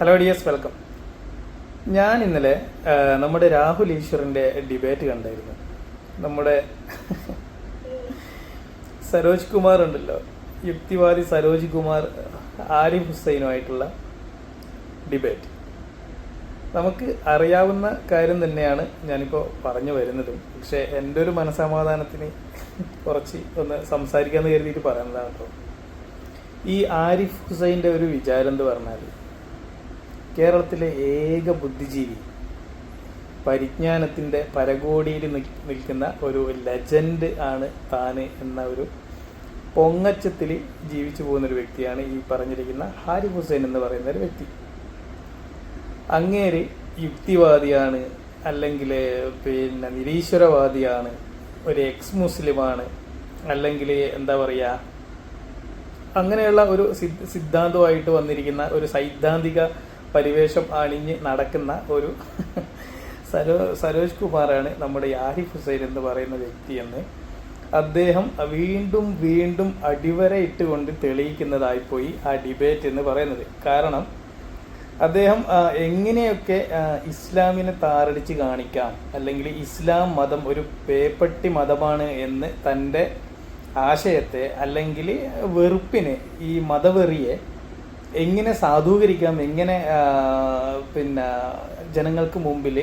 Hello ഡിയസ് welcome ഞാൻ ഇന്നലെ നമ്മുടെ രാഹുൽ ഈശ്വറിന്റെ ഡിബേറ്റ് കണ്ടായിരുന്നു. നമ്മുടെ സരോജ് കുമാർ ഉണ്ടല്ലോ. യുക്തിവാദി സരോജ് കുമാർ ആരിഫ് ഹുസൈനുമായിട്ടുള്ള ഡിബേറ്റ് നമുക്ക് അറിയാവുന്ന കാര്യം തന്നെയാണ് ഞാനിപ്പോൾ പറഞ്ഞു വരുന്നതും. പക്ഷേ എന്റെ ഒരു മനസമാധാനത്തിന് കുറച്ച് ഒന്ന് സംസാരിക്കാമെന്ന് കരുതിയിട്ട് പറയുന്നതാണ് കേട്ടോ ഈ ആരിഫ് ഹുസൈന്റെ ഒരു വിചാരം എന്ന് പറഞ്ഞാൽ കേരളത്തിലെ ഏക ബുദ്ധിജീവി പരിജ്ഞാനത്തിന്റെ പരകോടിയിൽ നിൽക്കുന്ന ഒരു ലെജൻഡ് ആണ് താന് എന്ന ഒരു പൊങ്ങച്ചത്തിൽ ജീവിച്ചു പോകുന്ന ഒരു വ്യക്തിയാണ് ഈ പറഞ്ഞിരിക്കുന്ന ഹാരിഫ് ഹുസൈൻ എന്ന് പറയുന്ന ഒരു വ്യക്തി. അങ്ങേര് യുക്തിവാദിയാണ് അല്ലെങ്കിൽ പിന്നെ നിരീശ്വരവാദിയാണ് ഒരു എക്സ് മുസ്ലിമാണ് അല്ലെങ്കിൽ എന്താ പറയുക അങ്ങനെയുള്ള ഒരു സിദ് സിദ്ധാന്തമായിട്ട് വന്നിരിക്കുന്ന ഒരു സൈദ്ധാന്തിക പരിവേഷം അണിഞ്ഞ് നടക്കുന്ന ഒരു സരോ സരോജ് കുമാറാണ് നമ്മുടെ യാഹിഫ് ഹുസൈൻ എന്ന് പറയുന്ന വ്യക്തിയെന്ന് അദ്ദേഹം വീണ്ടും വീണ്ടും അടിവര ഇട്ടുകൊണ്ട് തെളിയിക്കുന്നതായിപ്പോയി ആ ഡിബേറ്റ് എന്ന് പറയുന്നത്. കാരണം അദ്ദേഹം എങ്ങനെയൊക്കെ ഇസ്ലാമിനെ താറടിച്ച് കാണിക്കാം അല്ലെങ്കിൽ ഇസ്ലാം മതം ഒരു പേപ്പട്ടി മതമാണ് എന്ന് തന്റെ ആശയത്തെ അല്ലെങ്കിൽ വെറുപ്പിനെ ഈ മതവെറിയെ എങ്ങനെ സാധൂകരിക്കാം എങ്ങനെ പിന്നെ ജനങ്ങൾക്ക് മുമ്പിൽ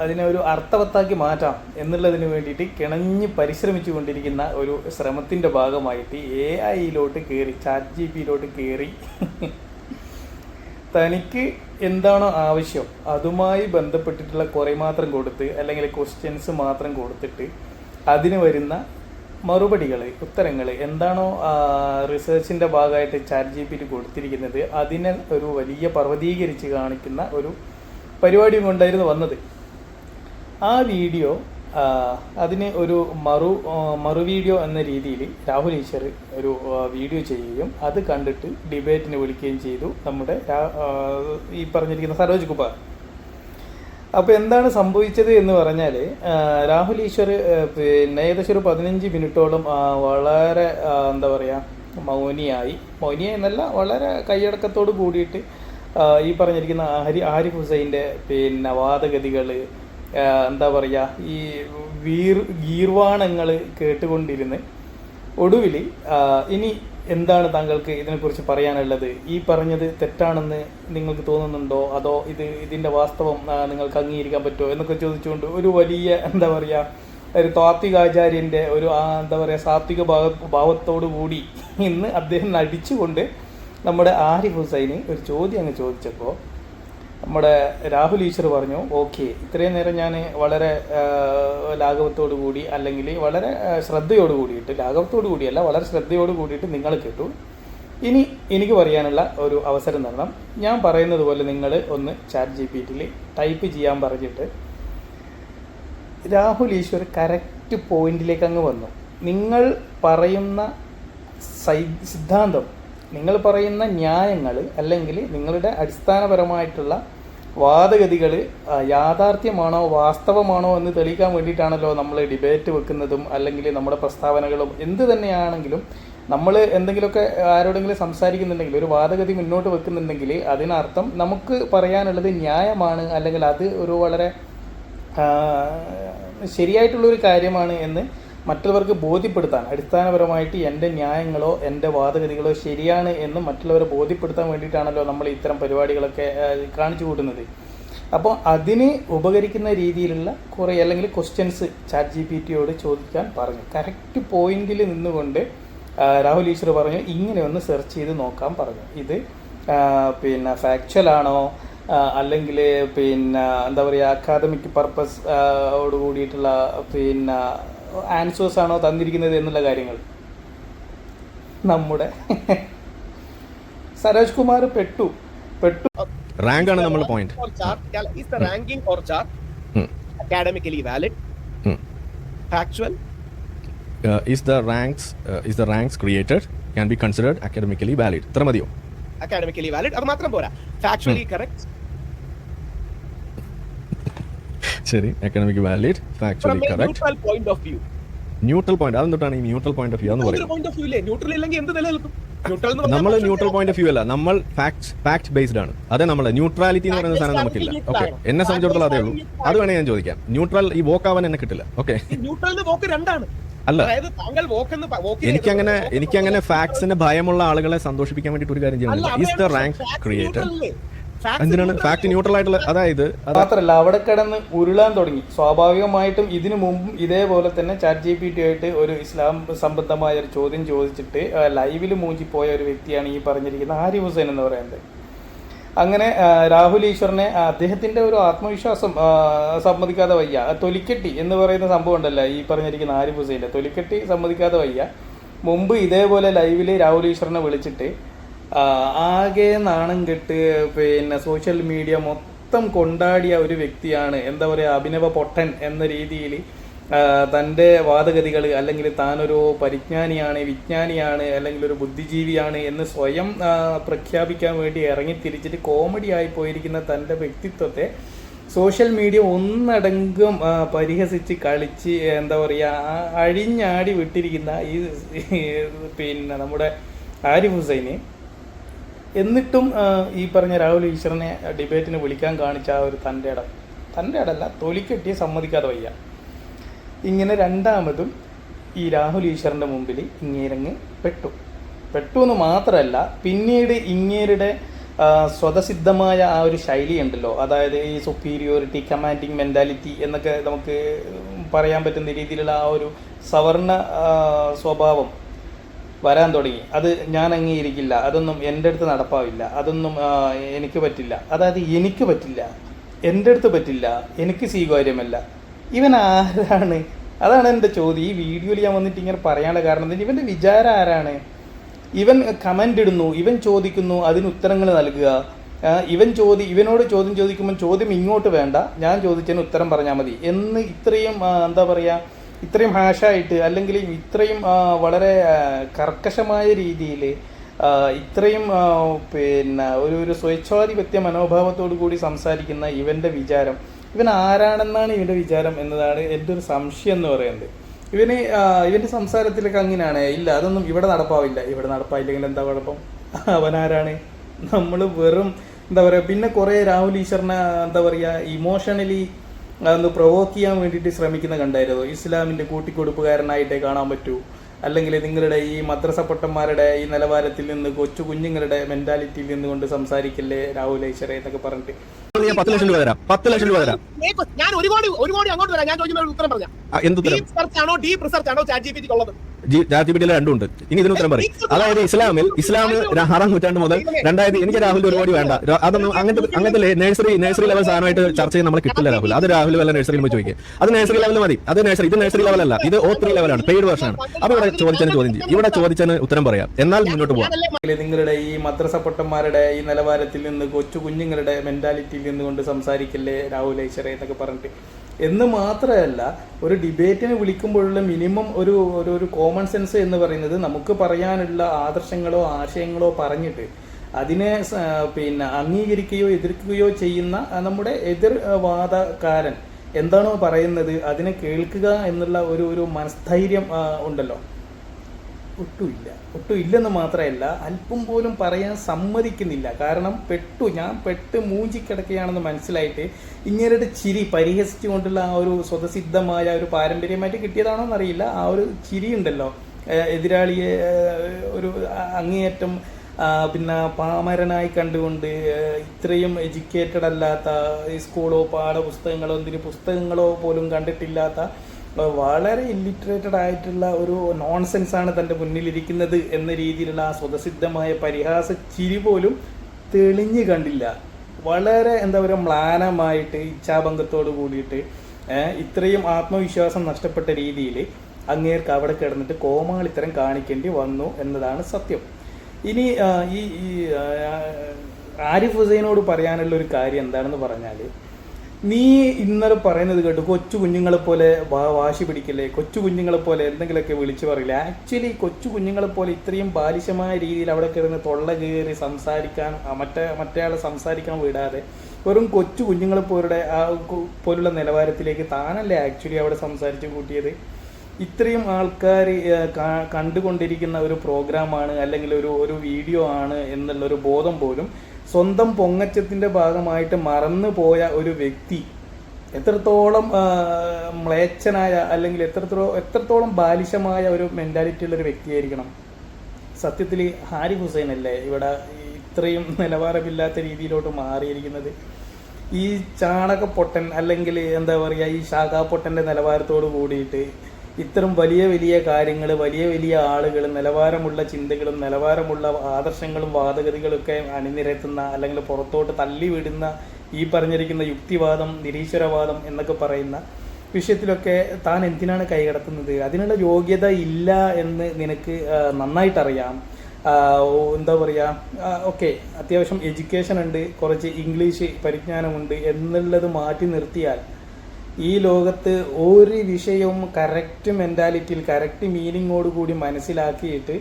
അതിനെ ഒരു അർത്ഥവത്താക്കി മാറ്റാം എന്നുള്ളതിന് വേണ്ടിയിട്ട് കിണഞ്ഞ് പരിശ്രമിച്ചു കൊണ്ടിരിക്കുന്ന ഒരു ശ്രമത്തിന്റെ ഭാഗമായിട്ട് എ ഐയിലോട്ട് കയറി ചാറ്റ് ജി പിയിലോട്ട് കയറി തനിക്ക് എന്താണോ ആവശ്യം അതുമായി ബന്ധപ്പെട്ടിട്ടുള്ള കുറേ മാത്രം കൊടുത്ത് അല്ലെങ്കിൽ ക്വസ്റ്റ്യൻസ് മാത്രം കൊടുത്തിട്ട് അതിന് വരുന്ന മറുപടികൾ ഉത്തരങ്ങൾ എന്താണോ റിസർച്ചിന്റെ ഭാഗമായിട്ട് ചാറ്റ് ജി പിയിൽ കൊടുത്തിരിക്കുന്നത് അതിനെ ഒരു വലിയ പർവതീകരിച്ച് കാണിക്കുന്ന ഒരു പരിപാടിയും കൊണ്ടായിരുന്നു വന്നത്. ആ വീഡിയോ അതിന് ഒരു മറു മറു വീഡിയോ എന്ന രീതിയിൽ രാഹുൽ ഈശ്വർ ഒരു വീഡിയോ ചെയ്യുകയും അത് കണ്ടിട്ട് ഡിബേറ്റിന് വിളിക്കുകയും ചെയ്തു നമ്മുടെ ഈ പറഞ്ഞിരിക്കുന്ന സരോജ് കുമാർ അപ്പോൾ എന്താണ് സംഭവിച്ചത് എന്ന് പറഞ്ഞാൽ രാഹുൽ ഈശ്വർ പിന്നെ ഏകദേശം ഒരു പതിനഞ്ച് മിനിറ്റോളം വളരെ എന്താ പറയാ മൗനിയായി. എന്നല്ല വളരെ കൈയടക്കത്തോട് കൂടിയിട്ട് ഈ പറഞ്ഞിരിക്കുന്ന ഹരി ആരിഫ് ഹുസൈന്റെ പിന്നെ വാദഗതികൾ എന്താ പറയുക ഈ വീർ ഗീർവാണങ്ങൾ കേട്ടുകൊണ്ടിരുന്ന് ഒടുവിൽ ഇനി എന്താണ് താങ്കൾക്ക് ഇതിനെക്കുറിച്ച് പറയാനുള്ളത്? ഈ പറഞ്ഞത് തെറ്റാണെന്ന് നിങ്ങൾക്ക് തോന്നുന്നുണ്ടോ? അതോ ഇത് ഇതിന്റെ വാസ്തവം നിങ്ങൾക്ക് അംഗീകരിക്കാൻ പറ്റുമോ? എന്നൊക്കെ ചോദിച്ചുകൊണ്ട് ഒരു വലിയ എന്താ പറയുക ഒരു താത്വികാചാര്യന്റെ ഒരു എന്താ പറയുക സാത്വിക ഭാവ ഭാവത്തോടു കൂടി ഇന്ന് അദ്ദേഹം നടിച്ചുകൊണ്ട് നമ്മുടെ ആരിഫ് ഹുസൈന് ഒരു ചോദ്യം അങ്ങ് ചോദിച്ചപ്പോൾ നമ്മുടെ രാഹുൽ ഈശ്വർ പറഞ്ഞു ഓക്കെ ഇത്രയും നേരം ഞാൻ വളരെ ലാഘവത്തോടു കൂടി അല്ലെങ്കിൽ വളരെ ശ്രദ്ധയോട് കൂടിയിട്ട് ലാഘവത്തോടു കൂടിയല്ല വളരെ ശ്രദ്ധയോട് കൂടിയിട്ട് നിങ്ങൾ കേട്ടു. ഇനി എനിക്ക് പറയാനുള്ള ഒരു അവസരം തരണം. ഞാൻ പറയുന്നത് പോലെ നിങ്ങൾ ഒന്ന് ചാറ്റ് ജി പി ടിയിൽ ടൈപ്പ് ചെയ്യാൻ പറഞ്ഞിട്ട് രാഹുൽ ഈശ്വർ കറക്റ്റ് പോയിന്റിലേക്ക് അങ്ങ് വന്നു. നിങ്ങൾ പറയുന്ന സിദ്ധാന്തം നിങ്ങൾ പറയുന്ന ന്യായങ്ങൾ അല്ലെങ്കിൽ നിങ്ങളുടെ അടിസ്ഥാനപരമായിട്ടുള്ള വാദഗതികൾ യാഥാർത്ഥ്യമാണോ വാസ്തവമാണോ എന്ന് തെളിയിക്കാൻ വേണ്ടിയിട്ടാണല്ലോ നമ്മൾ ഡിബേറ്റ് വെക്കുന്നതും അല്ലെങ്കിൽ നമ്മുടെ പ്രസ്താവനകളും എന്ത് തന്നെയാണെങ്കിലും നമ്മൾ എന്തെങ്കിലുമൊക്കെ ആരോടെങ്കിലും സംസാരിക്കുന്നുണ്ടെങ്കിൽ ഒരു വാദഗതി മുന്നോട്ട് വെക്കുന്നുണ്ടെങ്കിൽ അതിനർത്ഥം നമുക്ക് പറയാനുള്ളത് ന്യായമാണ് അല്ലെങ്കിൽ അത് ഒരു വളരെ ശരിയായിട്ടുള്ളൊരു കാര്യമാണ് എന്ന് മറ്റുള്ളവർക്ക് ബോധ്യപ്പെടുത്താൻ അടിസ്ഥാനപരമായിട്ട് എന്റെ ന്യായങ്ങളോ എന്റെ വാദഗതികളോ ശരിയാണ് എന്ന് മറ്റുള്ളവരെ ബോധ്യപ്പെടുത്താൻ വേണ്ടിയിട്ടാണല്ലോ നമ്മൾ ഇത്തരം പരിപാടികളൊക്കെ കാണിച്ചു കൂട്ടുന്നത്. അപ്പോൾ അതിന് ഉപകരിക്കുന്ന രീതിയിലുള്ള കുറേ അല്ലെങ്കിൽ ക്വസ്റ്റ്യൻസ് ചാറ്റ് ജി പി ടിയോട് ചോദിക്കാൻ പറഞ്ഞു. കറക്റ്റ് പോയിന്റിൽ നിന്നുകൊണ്ട് രാഹുൽ ഈശ്വർ പറഞ്ഞു ഇങ്ങനെ ഒന്ന് സെർച്ച് ചെയ്ത് നോക്കാൻ പറഞ്ഞു. ഇത് പിന്നെ ഫാക്ച്വൽ ആണോ അല്ലെങ്കിൽ പിന്നെ എന്താ പറയുക അക്കാദമിക് പർപ്പസ് ഓട് കൂടിയിട്ടുള്ള പിന്നെ ആൻസേഴ്സ് ആണോ തന്നിരിക്കുന്നത് എന്നുള്ള കാര്യങ്ങൾ. നമ്മുടെ സരോജ് കുമാർ പെട്ടു. പെട്ടു. റാങ്ക് ആണ് നമ്മൾ point or chart is is the or chart chart valid valid? Is the ranks is the ranks created can be considered academically valid ഇത്ര മതിയോ? അക്കാഡമിക്കലി വാലിഡ് അത് മാത്രം പോരാ. Factually correct? ശരി economic valid factually correct point of view neutral point അതെന്തൊട്ടാണ് ഈ neutral point of view എന്ന് പറയുന്നത് neutral ഇല്ലെങ്കിൽ എന്ത് നിലനിൽക്കും? നമ്മൾ ന്യൂട്രൽ പോയിന്റ് ഓഫ് വ്യൂ അല്ല നമ്മൾ ഫാക്ട്സ് ഫാക്ട് ബേസ്ഡ് ആണ്. അതെ നമ്മൾ ന്യൂട്രാലിറ്റി എന്ന് പറയുന്ന സാധനം നമുക്കില്ല. ഓക്കെ എന്നെ സംബന്ധിച്ചിടത്തോളം അതേ ഉള്ളൂ. അത് വേണേ ഞാൻ ചോദിക്കാം. ന്യൂട്രൽ ഈ വോക്കാവാൻ എന്നെ കിട്ടില്ല. ഓക്കെ അല്ല. എനിക്കങ്ങനെ എനിക്കങ്ങനെ ഫാക്ട്സിന് ഭയമുള്ള ആളുകളെ സന്തോഷിപ്പിക്കാൻ വേണ്ടിട്ട് ഒരു കാര്യം ചെയ്യുന്നില്ല ഈസ് ദ റാങ്ക് ക്രിയേറ്റർ എന്തിനാണ്? ഫാക്ട് ന്യൂട്രൽ ആയിട്ടുള്ള അതായത് അത് മാത്രല്ല അവിടെ കിടന്ന് ഉരുളാൻ തുടങ്ങി. സ്വാഭാവികമായിട്ടും ഇതിനു മുമ്പും ഇതേപോലെ തന്നെ ചാറ്റ് ജി പി ടി ആയിട്ട് ഒരു ഇസ്ലാം സംബന്ധമായ ഒരു ചോദ്യം ചോദിച്ചിട്ട് ലൈവിൽ പോയ ഒരു വ്യക്തിയാണ് ഈ പറഞ്ഞിരിക്കുന്ന ഹാരി ഹുസൈൻ എന്ന് പറയുന്നത്. അങ്ങനെ രാഹുൽ ഈശ്വറിനെ അദ്ദേഹത്തിന്റെ ഒരു ആത്മവിശ്വാസം സമ്മതിക്കാതെ വയ്യ. തൊലിക്കെട്ടി എന്ന് പറയുന്ന സംഭവം ഉണ്ടല്ലോ ഈ പറഞ്ഞിരിക്കുന്ന ആരിഫ് ഹുസൈന്റെ തൊലിക്കെട്ടി സമ്മതിക്കാതെ വയ്യ. മുമ്പ് ഇതേപോലെ ലൈവിൽ രാഹുൽ ഈശ്വറിനെ വിളിച്ചിട്ട് ആകെ നാണം കെട്ട് പിന്നെ സോഷ്യൽ മീഡിയ മൊത്തം കൊണ്ടാടിയ ഒരു വ്യക്തിയാണ് എന്താ പറയുക അഭിനവ പൊട്ടൻ എന്ന രീതിയിൽ തന്റെ വാദഗതികൾ അല്ലെങ്കിൽ താനൊരു പരിജ്ഞാനിയാണ് വിജ്ഞാനിയാണ് അല്ലെങ്കിൽ ഒരു ബുദ്ധിജീവിയാണ് എന്ന് സ്വയം പ്രഖ്യാപിക്കാൻ വേണ്ടി ഇറങ്ങി തിരിച്ചിട്ട് കോമഡി ആയി പോയിരിക്കുന്ന തന്റെ വ്യക്തിത്വത്തെ സോഷ്യൽ മീഡിയ ഒന്നടങ്കം പരിഹസിച്ച് കളിച്ച് എന്താ പറയുക അഴിഞ്ഞാടി വിട്ടിരിക്കുന്ന ഈ പിന്നെ നമ്മുടെ ആരിഫ് ഹുസൈന് എന്നിട്ടും ഈ പറഞ്ഞ രാഹുൽ ഈശ്വരനെ ഡിബേറ്റിന് വിളിക്കാൻ കാണിച്ച ആ ഒരു തന്റെ ഇടം. തന്റെ ഇടമല്ല തൊലിക്കെട്ടിയെ സമ്മതിക്കാതെ വയ്യ. ഇങ്ങനെ രണ്ടാമതും ഈ രാഹുൽ ഈശ്വറിന്റെ മുമ്പിൽ ഇങ്ങേരങ്ങ് പെട്ടു. പെട്ടു എന്ന് മാത്രമല്ല പിന്നീട് ഇങ്ങേരുടെ സ്വതസിദ്ധമായ ആ ഒരു ശൈലി ഉണ്ടല്ലോ. അതായത് ഈ സുപ്പീരിയോറിറ്റി കമാൻഡിങ് മെന്റാലിറ്റി എന്നൊക്കെ നമുക്ക് പറയാൻ പറ്റുന്ന രീതിയിലുള്ള ആ ഒരു സവർണ സ്വഭാവം. വരാൻ തുടങ്ങി. അത് ഞാൻ അംഗീകരിക്കില്ല. അതൊന്നും എന്റെ അടുത്ത് നടപ്പാവില്ല. അതൊന്നും എനിക്ക് പറ്റില്ല. അതായത് എനിക്ക് പറ്റില്ല. എന്റെ അടുത്ത് പറ്റില്ല. എനിക്ക് സ്വീകാര്യമല്ല. ഇവൻ ആരാണ്? അതാണ് എന്റെ ചോദ്യം. ഈ വീഡിയോയിൽ ഞാൻ വന്നിട്ട് ഇങ്ങനെ പറയാനുള്ള കാരണം? ഇവന്റെ വിചാരം ആരാണ്? ഇവൻ കമന്റ് ഇടുന്നു. ഇവൻ ചോദിക്കുന്നു അതിന് ഉത്തരങ്ങൾ നൽകുക. ഇവൻ ചോദി ഇവനോട് ചോദ്യം ചോദിക്കുമ്പോൾ ചോദ്യം ഇങ്ങോട്ട് വേണ്ട. ഞാൻ ചോദിച്ചതിന് ഉത്തരം പറഞ്ഞാൽ മതി. എന്ന് ഇത്രയും എന്താ പറയുക ഇത്രയും ഹാഷായിട്ട് അല്ലെങ്കിൽ ഇത്രയും വളരെ കർക്കശമായ രീതിയിൽ ഇത്രയും പിന്നെ ഒരു ഒരു സ്വേച്ഛാധിപത്യ മനോഭാവത്തോടു കൂടി സംസാരിക്കുന്ന ഇവന്റെ വിചാരം ഇവൻ ആരാണെന്നാണ് ഇവന്റെ വിചാരം എന്നതാണ് എന്റെ ഒരു സംശയം എന്ന് പറയുന്നത്. ഇവന് ഇവന്റെ സംസാരത്തിലൊക്കെ അങ്ങനെയാണ് ഇല്ല അതൊന്നും ഇവിടെ നടപ്പാവില്ല. ഇവിടെ നടപ്പായില്ലെങ്കിൽ എന്താ കുഴപ്പം? അവനാരാണ് നമ്മൾ വെറും എന്താ പറയുക പിന്നെ കുറേ രാഹുൽ ഈശ്വറിനെ എന്താ പറയുക ഇമോഷണലി ഒന്ന് പ്രൊവോക്ക് ചെയ്യാൻ വേണ്ടിയിട്ട് ശ്രമിക്കുന്ന കണ്ടായിരുന്നു. ഇസ്ലാമിന്റെ കൂട്ടിക്കൊടുപ്പുകാരനായിട്ടേ കാണാൻ പറ്റൂ. അല്ലെങ്കിൽ നിങ്ങളുടെ ഈ മദ്രസ പൊട്ടന്മാരുടെ ഈ നിലവാരത്തിൽ നിന്ന് കൊച്ചു കുഞ്ഞുങ്ങളുടെ മെന്റാലിറ്റിയിൽ നിന്നുകൊണ്ട് സംസാരിക്കല്ലേ രാഹുൽ ഐശ്വര എന്നൊക്കെ പറഞ്ഞിട്ട്. ഞാൻ പത്ത് ലക്ഷം രൂപ തരാം. പത്ത് ലക്ഷം രൂപ തരാം. ഞാൻ ഒരു കോടി ഒരു കോടി അങ്ങോട്ട് വരാം. ഞാൻ ചോദിക്കുന്ന ഉത്തരം പറഞ്ഞു. എന്ത് ആണോ ഡീപ് റിസർച്ച് ആണോ ചാറ്റ് ജി പി ഉള്ളത്? ജാതിപീഡിയിൽ രണ്ടുണ്ട് ഇനി ഇതിന് ഉത്തരം പറയും. അതായത് ഇസ്ലാമിൽ ഇസ്ലാം ആറാം നൂറ്റാണ്ട് മുതൽ രണ്ടായിരത്തി എനിക്ക് രാഹുൽ ഒരുപാട് വേണ്ട. അതൊന്നും അങ്ങനത്തെ അങ്ങനത്തെ നഴ്സറി നഴ്സറി ലെവൽ സാധനമായിട്ട് ചർച്ച ചെയ്യാൻ നമ്മൾ കിട്ടില്ല രാഹുൽ. അത് രാഹുൽ വല്ല നഴ്സറിയിൽ പോയി ചോദിക്കുക അത് നഴ്സറി ലെവൽ മതി. അത് നഴ്സറി ഇത് നഴ്സറി ലെവൽ അല്ല. ഇത് ഓ ത്രീ ലെവലാണ് പെയ്ഡ് വേർഷൻ ആണ്. അപ്പൊ ഇവിടെ ചോദിച്ചതിന് ചോദ്യം ചെയ്യും. ഇവിടെ ചോദിച്ചതിന് ഉത്തരം പറയാം. എന്നാൽ മുന്നോട്ട് പോകാം നിങ്ങളുടെ ഈ മദ്രസ പൊട്ടന്മാരുടെ ഈ നിലവാരത്തിൽ നിന്ന് കൊച്ചു കുഞ്ഞുങ്ങളുടെ മെന്റാലിറ്റിയിൽ നിന്നുകൊണ്ട് സംസാരിക്കല്ലേ രാഹുൽ ഐശ്വര്യ എന്നൊക്കെ പറഞ്ഞിട്ട്? എന്ന് മാത്രമല്ല ഒരു ഡിബേറ്റിന് വിളിക്കുമ്പോഴുള്ള മിനിമം ഒരു ഒരു ഒരു കോമൺ സെൻസ് എന്ന് പറയുന്നത് നമുക്ക് പറയാനുള്ള ആദർശങ്ങളോ ആശയങ്ങളോ പറഞ്ഞിട്ട് അതിനെ പിന്നെ അംഗീകരിക്കുകയോ എതിർക്കുകയോ ചെയ്യുന്ന നമ്മുടെ എതിർ വാദക്കാരൻ എന്താണോ പറയുന്നത് അതിനെ കേൾക്കുക എന്നുള്ള ഒരു ഒരു മനസ്ഥൈര്യം ഉണ്ടല്ലോ. ഒട്ടുമില്ല. ഒട്ടുമില്ലെന്ന് മാത്രമല്ല അല്പം പോലും പറയാൻ സമ്മതിക്കുന്നില്ല. കാരണം പെട്ടു ഞാൻ പെട്ട് മൂഞ്ചിക്കിടക്കുകയാണെന്ന് മനസ്സിലായിട്ട് ഇങ്ങനൊരു ചിരി പരിഹസിച്ചുകൊണ്ടുള്ള ആ ഒരു സ്വതസിദ്ധമായ ഒരു പാരമ്പര്യമായിട്ട് കിട്ടിയതാണോ എന്നറിയില്ല ആ ഒരു ചിരി ഉണ്ടല്ലോ എതിരാളിയെ ഒരു അങ്ങേയറ്റം പിന്നെ പാമരനായി കണ്ടുകൊണ്ട് ഇത്രയും എഡ്യൂക്കേറ്റഡ് അല്ലാത്ത സ്കൂളോ പാഠപുസ്തകങ്ങളോ എന്തിന് പുസ്തകങ്ങളോ പോലും കണ്ടിട്ടില്ലാത്ത വളരെ ഇല്ലിറ്ററേറ്റഡ് ആയിട്ടുള്ള ഒരു നോൺസെൻസ് ആണ് തന്റെ മുന്നിലിരിക്കുന്നത് എന്ന രീതിയിലുള്ള ആ സ്വതസിദ്ധമായ പരിഹാസ ചിരി പോലും തെളിഞ്ഞു കണ്ടില്ല. വളരെ എന്താ പറയുക മ്ലാനമായിട്ട് ഇച്ഛാഭംഗത്തോട് കൂടിയിട്ട് ഇത്രയും ആത്മവിശ്വാസം നഷ്ടപ്പെട്ട രീതിയിൽ അങ്ങേർക്ക് അവിടെ കിടന്നിട്ട് കോമാളിത്തരം കാണിക്കേണ്ടി വന്നു എന്നതാണ് സത്യം. ഇനി ഈ ഈ ആരിഫ് ഹുസൈനോട് പറയാനുള്ള ഒരു കാര്യം എന്താണെന്ന് പറഞ്ഞാൽ നീ ഇന്നലെ പറയുന്നത് കേട്ടു കൊച്ചു കുഞ്ഞുങ്ങളെ പോലെ വാശി പിടിക്കില്ലേ കൊച്ചു കുഞ്ഞുങ്ങളെ പോലെ എന്തെങ്കിലുമൊക്കെ വിളിച്ചു പറയില്ല. ആക്ച്വലി കൊച്ചു കുഞ്ഞുങ്ങളെ പോലെ ഇത്രയും ബാലിശമായ രീതിയിൽ അവിടെ കിടന്ന് തൊള്ള കയറി സംസാരിക്കാൻ മറ്റേ മറ്റേയാളെ സംസാരിക്കാൻ വിടാതെ വെറും കൊച്ചു കുഞ്ഞുങ്ങളെ പോലെ ആ പോലുള്ള നിലവാരത്തിലേക്ക് താനല്ലേ ആക്ച്വലി അവിടെ സംസാരിച്ചു കൂട്ടിയത്? ഇത്രയും ആൾക്കാർ കണ്ടുകൊണ്ടിരിക്കുന്ന ഒരു പ്രോഗ്രാമാണ് അല്ലെങ്കിൽ ഒരു ഒരു വീഡിയോ ആണ് എന്നുള്ളൊരു ബോധം പോലും സ്വന്തം പൊങ്ങച്ചത്തിന്റെ ഭാഗമായിട്ട് മറന്നു പോയ ഒരു വ്യക്തി എത്രത്തോളം മ്ലേച്ഛനായ അല്ലെങ്കിൽ എത്രത്തോളം എത്രത്തോളം ബാലിശമായ ഒരു മെന്റാലിറ്റി ഉള്ള ഒരു വ്യക്തിയായിരിക്കണം. സത്യത്തിൽ ഹാരി ഹുസൈൻ അല്ലേ? ഇവിടെ ഇത്രയും നിലവാരമില്ലാത്ത രീതിയിലോട്ട് മാറിയിരിക്കുന്നത്. ഈ ചാണകപ്പൊട്ടൻ അല്ലെങ്കിൽ എന്താ പറയുക ഈ ശാഖാപ്പൊട്ടന്റെ നിലവാരത്തോട് കൂടിയിട്ട് ഇത്തരം വലിയ വലിയ കാര്യങ്ങൾ വലിയ വലിയ ആളുകൾ നിലവാരമുള്ള ചിന്തകളും നിലവാരമുള്ള ആദർശങ്ങളും വാദഗതികളൊക്കെ അണിനിരത്തുന്ന അല്ലെങ്കിൽ പുറത്തോട്ട് തള്ളിവിടുന്ന ഈ പറഞ്ഞിരിക്കുന്ന യുക്തിവാദം നിരീശ്വരവാദം എന്നൊക്കെ പറയുന്ന വിഷയത്തിലൊക്കെ താൻ എന്തിനാണ് കൈകടത്തുന്നത്? അതിനുള്ള യോഗ്യത ഇല്ല എന്ന് നിനക്ക് നന്നായിട്ടറിയാം. എന്താ പറയുക ഓക്കെ അത്യാവശ്യം എഡ്യൂക്കേഷൻ ഉണ്ട് കുറച്ച് ഇംഗ്ലീഷ് പരിജ്ഞാനമുണ്ട് എന്നുള്ളത് മാറ്റി നിർത്തിയാൽ ഈ ലോകത്ത് ഒരു വിഷയവും കറക്റ്റ് മെന്റാലിറ്റിയിൽ കറക്റ്റ് മീനിങ്ങോട് കൂടി മനസ്സിലാക്കിയിട്ട്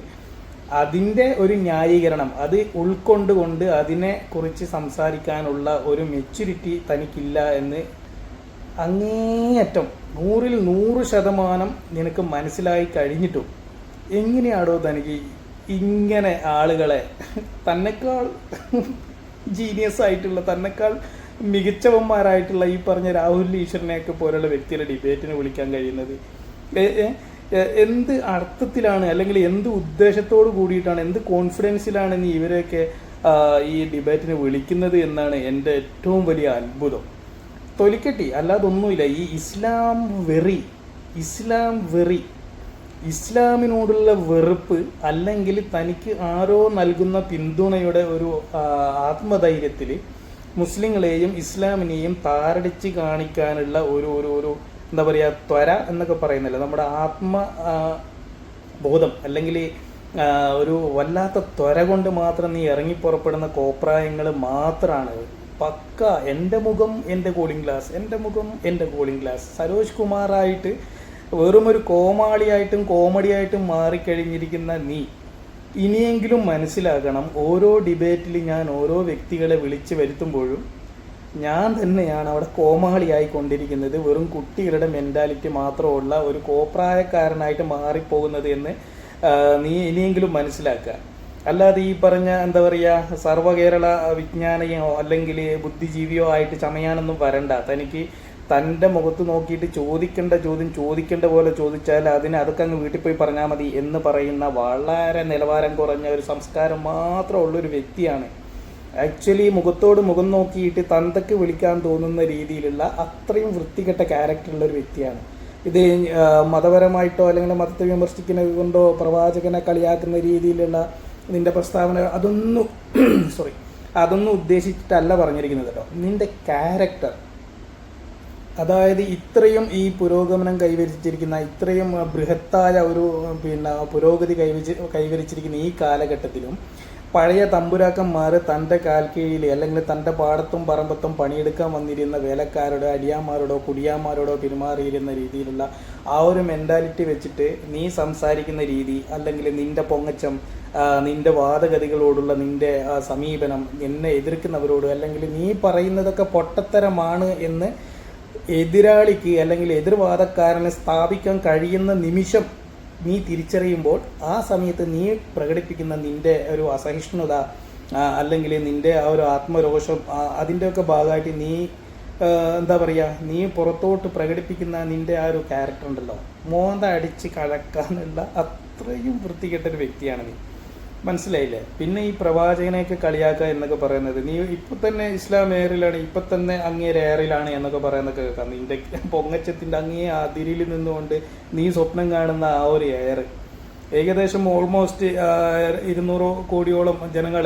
അതിന്റെ ഒരു ന്യായീകരണം അത് ഉൾക്കൊണ്ടുകൊണ്ട് അതിനെ കുറിച്ച് സംസാരിക്കാനുള്ള ഒരു മെച്യൂരിറ്റി തനിക്കില്ല എന്ന് അങ്ങേയറ്റം നൂറിൽ നൂറ് ശതമാനം നിനക്ക് മനസ്സിലായി കഴിഞ്ഞിട്ടും എങ്ങനെയാണോ തനിക്ക് ഇങ്ങനെ ആളുകളെ തന്നെക്കാൾ ജീനിയസ് ആയിട്ടുള്ള തന്നെക്കാൾ മികച്ചവന്മാരായിട്ടുള്ള ഈ പറഞ്ഞ രാഹുൽ ഈശ്വരനെയൊക്കെ പോലുള്ള വ്യക്തിയുടെ ഡിബേറ്റിന് വിളിക്കാൻ കഴിയുന്നത്. എന്ത് അർത്ഥത്തിലാണ് അല്ലെങ്കിൽ എന്ത് ഉദ്ദേശത്തോട് കൂടിയിട്ടാണ് എന്ത് കോൺഫിഡൻസിലാണ് നീ ഇവരെയൊക്കെ ഈ ഡിബേറ്റിന് വിളിക്കുന്നത് എന്നാണ് എന്റെ ഏറ്റവും വലിയ അത്ഭുതം. തൊലിക്കെട്ടി അല്ലാതൊന്നുമില്ല ഈ ഇസ്ലാം വെറി ഇസ്ലാം വെറി ഇസ്ലാമിനോടുള്ള വെറുപ്പ് അല്ലെങ്കിൽ തനിക്ക് ആരോ നൽകുന്ന പിന്തുണയുടെ ഒരു ആത്മധൈര്യത്തിൽ മുസ്ലിങ്ങളെയും ഇസ്ലാമിനെയും താരടിച്ച് കാണിക്കാനുള്ള ഒരു ഒരു ഒരു എന്താ പറയുക ത്വര എന്നൊക്കെ പറയുന്നില്ല? നമ്മുടെ ആത്മ ബോധം അല്ലെങ്കിൽ ഒരു വല്ലാത്ത ത്വര കൊണ്ട് മാത്രം നീ ഇറങ്ങി പുറപ്പെടുന്ന കോപ്രായങ്ങൾ മാത്രമാണ് പക്ക എന്റെ മുഖം എന്റെ കൂളിംഗ് ഗ്ലാസ് എന്റെ മുഖം എന്റെ കൂളിംഗ് ഗ്ലാസ് സരോജ് കുമാറായിട്ട് വെറും ഒരു കോമാളിയായിട്ടും കോമഡിയായിട്ടും മാറിക്കഴിഞ്ഞിരിക്കുന്ന നീ. ഇനിയെങ്കിലും മനസ്സിലാക്കണം ഓരോ ഡിബേറ്റിൽ ഞാൻ ഓരോ വ്യക്തികളെ വിളിച്ചു വരുത്തുമ്പോഴും ഞാൻ തന്നെയാണ് അവിടെ കോമാളിയായി കൊണ്ടിരിക്കുന്നത് വെറും കുട്ടികളുടെ മെന്റാലിറ്റി മാത്രമുള്ള ഒരു കോപ്രായക്കാരനായിട്ട് മാറിപ്പോകുന്നത് എന്ന് നീ ഇനിയെങ്കിലും മനസ്സിലാക്കുക. അല്ലാതെ ഈ പറഞ്ഞ എന്താ പറയുക സർവകേരള വിജ്ഞാനിയോ അല്ലെങ്കിൽ ബുദ്ധിജീവിയോ ആയിട്ട് ചമയാനൊന്നും വരണ്ട. തനിക്ക് തന്റെ മുഖത്ത് നോക്കിയിട്ട് ചോദിക്കേണ്ട ചോദ്യം ചോദിക്കേണ്ട പോലെ ചോദിച്ചാൽ അതിന് അതൊക്കെ അങ്ങ് വീട്ടിൽ പോയി പറഞ്ഞാൽ മതി എന്ന് പറയുന്ന വളരെ നിലവാരം കുറഞ്ഞ ഒരു സംസ്കാരം മാത്രമുള്ള ഒരു വ്യക്തിയാണ്. ആക്ച്വലി മുഖത്തോട് മുഖം നോക്കിയിട്ട് തന്തക്ക് വിളിക്കാൻ തോന്നുന്ന രീതിയിലുള്ള അത്രയും വൃത്തികെട്ട ക്യാരക്ടറുള്ള ഒരു വ്യക്തിയാണ്. ഇത് മതപരമായിട്ടോ അല്ലെങ്കിൽ മതത്തെ വിമർശിക്കുന്നത് കൊണ്ടോ പ്രവാചകനെ കളിയാക്കുന്ന രീതിയിലുള്ള നിന്റെ പ്രസ്താവന അതൊന്നും സോറി അതൊന്നും ഉദ്ദേശിച്ചിട്ടല്ല പറഞ്ഞിരിക്കുന്നത് കേട്ടോ. നിന്റെ ക്യാരക്ടർ അതായത് ഇത്രയും ഈ പുരോഗമനം കൈവരിച്ചിരിക്കുന്ന ഇത്രയും ബൃഹത്തായ ഒരു പിന്നെ പുരോഗതി കൈവരിച്ച് കൈവരിച്ചിരിക്കുന്ന ഈ കാലഘട്ടത്തിലും പഴയ തമ്പുരാക്കന്മാർ തന്റെ കാൽക്കീഴിൽ അല്ലെങ്കിൽ തന്റെ പാടത്തും പറമ്പത്തും പണിയെടുക്കാൻ വന്നിരുന്ന വേലക്കാരുടെ അടിയാന്മാരോടോ കുടിയാന്മാരോടോ പെരുമാറിയിരുന്ന രീതിയിലുള്ള ആ ഒരു മെന്റാലിറ്റി വെച്ചിട്ട് നീ സംസാരിക്കുന്ന രീതി അല്ലെങ്കിൽ നിന്റെ പൊങ്ങച്ചം നിന്റെ വാദഗതികളോടുള്ള നിന്റെ സമീപനം എന്നെ എതിർക്കുന്നവരോട് അല്ലെങ്കിൽ നീ പറയുന്നതൊക്കെ പൊട്ടത്തരമാണ് എന്ന് എതിരാളിക്ക് അല്ലെങ്കിൽ എതിർവാദക്കാരനെ സ്ഥാപിക്കാൻ കഴിയുന്ന നിമിഷം നീ തിരിച്ചറിയുമ്പോൾ ആ സമയത്ത് നീ പ്രകടിപ്പിക്കുന്ന നിന്റെ ഒരു അസഹിഷ്ണുത അല്ലെങ്കിൽ നിന്റെ ആ ഒരു ആത്മരോഷം അതിന്റെയൊക്കെ ഭാഗമായിട്ട് നീ എന്താ പറയുക നീ പുറത്തോട്ട് പ്രകടിപ്പിക്കുന്ന നിന്റെ ആ ഒരു ക്യാരക്ടർ ഉണ്ടല്ലോ. മോന്ത അടിച്ച് കഴക്കാനുള്ള അത്രയും വൃത്തികെട്ട ഒരു വ്യക്തിയാണ് നീ. മനസ്സിലായില്ലേ? പിന്നെ ഈ പ്രവാചകനെയൊക്കെ കളിയാക്കുക എന്നൊക്കെ പറയുന്നത്. നീ ഇപ്പൊ തന്നെ ഇസ്ലാം എയറിലാണ് ഇപ്പൊ തന്നെ അങ്ങേ എയറിലാണ് എന്നൊക്കെ പറയുന്നൊക്കെ കേൾക്കാം. നിന്റെ പൊങ്ങച്ചത്തിന്റെ അങ്ങേ അതിരിൽ നിന്നുകൊണ്ട് നീ സ്വപ്നം കാണുന്ന ആ ഒരു എയർ ഏകദേശം ഓൾമോസ്റ്റ് ഇരുന്നൂറ് കോടിയോളം ജനങ്ങൾ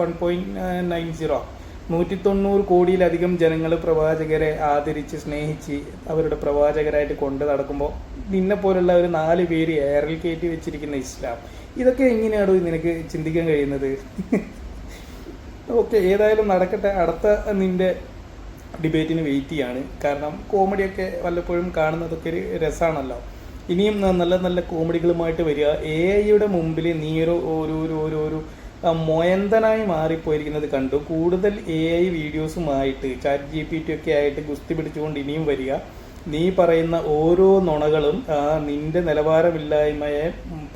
വൺ പോയിന്റ് നയൻ സീറോ നൂറ്റി തൊണ്ണൂറ് കോടിയിലധികം ജനങ്ങൾ പ്രവാചകരെ ആദരിച്ച് സ്നേഹിച്ച് അവരുടെ പ്രവാചകരായിട്ട് കൊണ്ടു നടക്കുമ്പോൾ നിന്നെ പോലുള്ള ഒരു നാല് പേര് എയറിൽ കയറ്റി വെച്ചിരിക്കുന്ന ഇസ്ലാം. ഇതൊക്കെ എങ്ങനെയാണോ നിനക്ക് ചിന്തിക്കാൻ കഴിയുന്നത്? ഓക്കെ ഏതായാലും നടക്കട്ടെ. അടുത്ത നിന്റെ ഡിബേറ്റിന് വെയിറ്റ് ചെയ്യാണ്. കാരണം കോമഡിയൊക്കെ വല്ലപ്പോഴും കാണുന്നതൊക്കെ ഒരു രസമാണല്ലോ ഇനിയും നല്ല നല്ല കോമഡികളുമായിട്ട് വരിക. എ ഐയുടെ മുമ്പിൽ നീ ഒരു ഒരു ഒരു ഒരു ഒരു മൊയന്തനായി മാറിപ്പോയിരിക്കുന്നത് കണ്ടു. കൂടുതൽ എ ഐ വീഡിയോസുമായിട്ട് ചാറ്റ് ജി പി ടി ഒക്കെ ആയിട്ട് ഗുസ്തി പിടിച്ചുകൊണ്ട് ഇനിയും വരിക. നീ പറയുന്ന ഓരോ നുണകളും നിന്റെ നിലവാരമില്ലായ്മയെ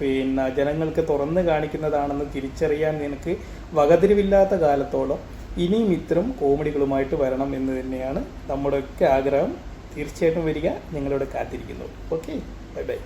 പിന്നെ ജനങ്ങൾക്ക് തുറന്നു കാണിക്കുന്നതാണെന്ന് തിരിച്ചറിയാൻ നിനക്ക് വകതിരിവില്ലാത്ത കാലത്തോളം ഇനിയും ഇത്തരം കോമഡികളുമായിട്ട് വരണം എന്ന് തന്നെയാണ് നമ്മുടെയൊക്കെ ആഗ്രഹം. തീർച്ചയായിട്ടും വരിക. നിങ്ങളോട് കാത്തിരിക്കുന്നു. ഓക്കെ. Bye bye.